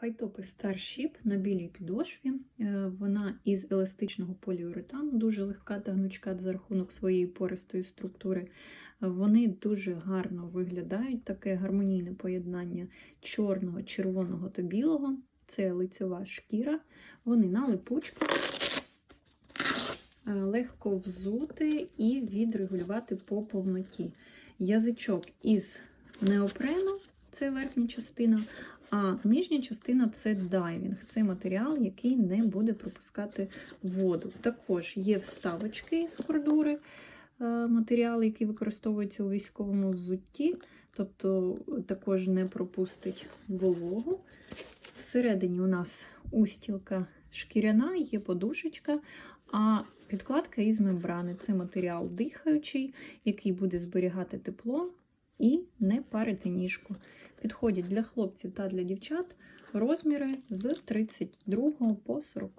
Хайтопи Starship на білій підошві. Е, Вона із еластичного поліуретану, дуже легка та гнучка за рахунок своєї пористої структури. Вони дуже гарно виглядають, таке гармонійне поєднання чорного, червоного та білого. Це лицьова шкіра. Вони на липучках, Е, легко взути і відрегулювати по повноті. Язичок із неопрену, це верхня частина, а нижня частина це дайвінг. Це матеріал, який не буде пропускати воду. Також є вставочки з кордури, е, матеріал, який використовується у військовому взутті, тобто також не пропустить вологу. Всередині у нас устілка шкіряна, є подушечка, а підкладка із мембрани. Це матеріал дихаючий, який буде зберігати тепло і не парити ніжку. Підходять для хлопців та для дівчат розміри з 32 по 40.